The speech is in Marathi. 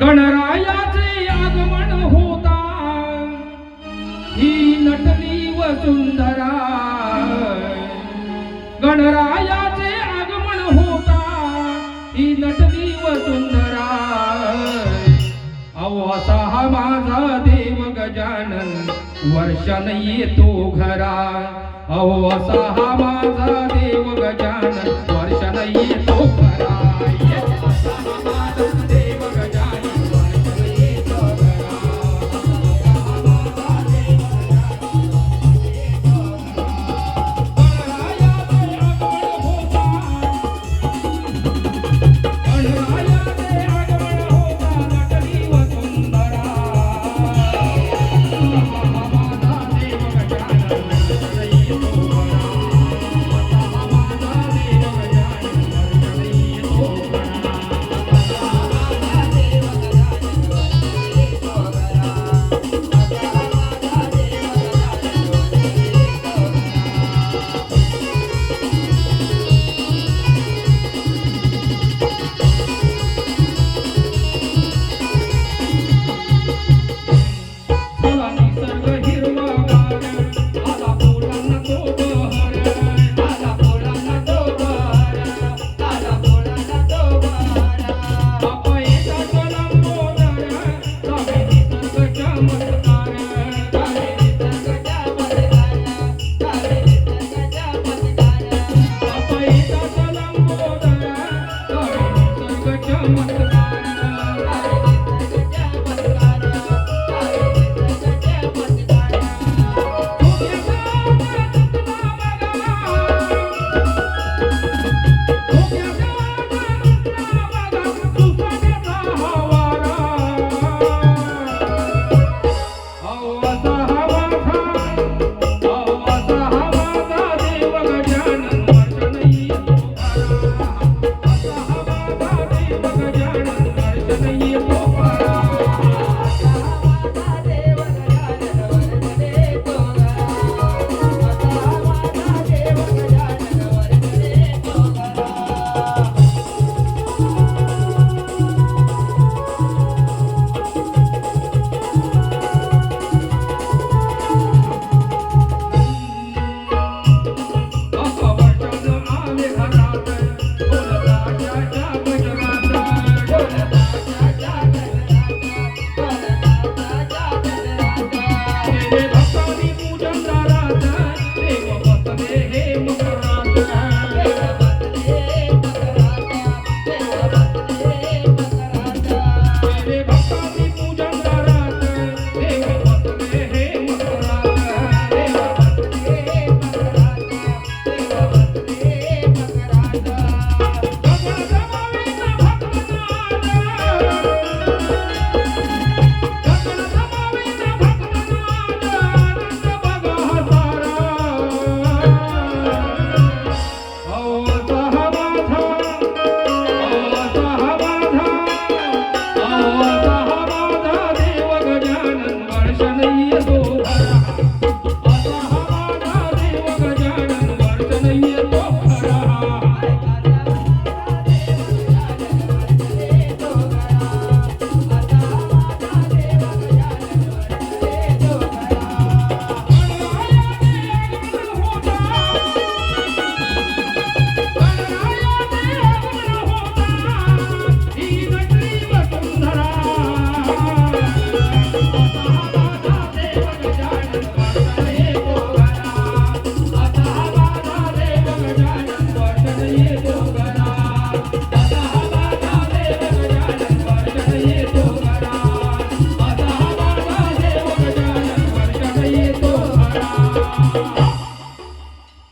गणरायाचे आगमन होता. ही नटली व सुंदरा गणरायाचे आगमन होता. ही नटली व सुंदरा अवसा हा माझा देव गजानन. वर्षान येतो घरा. अवसा हा माझा देव गजानन. 你不懂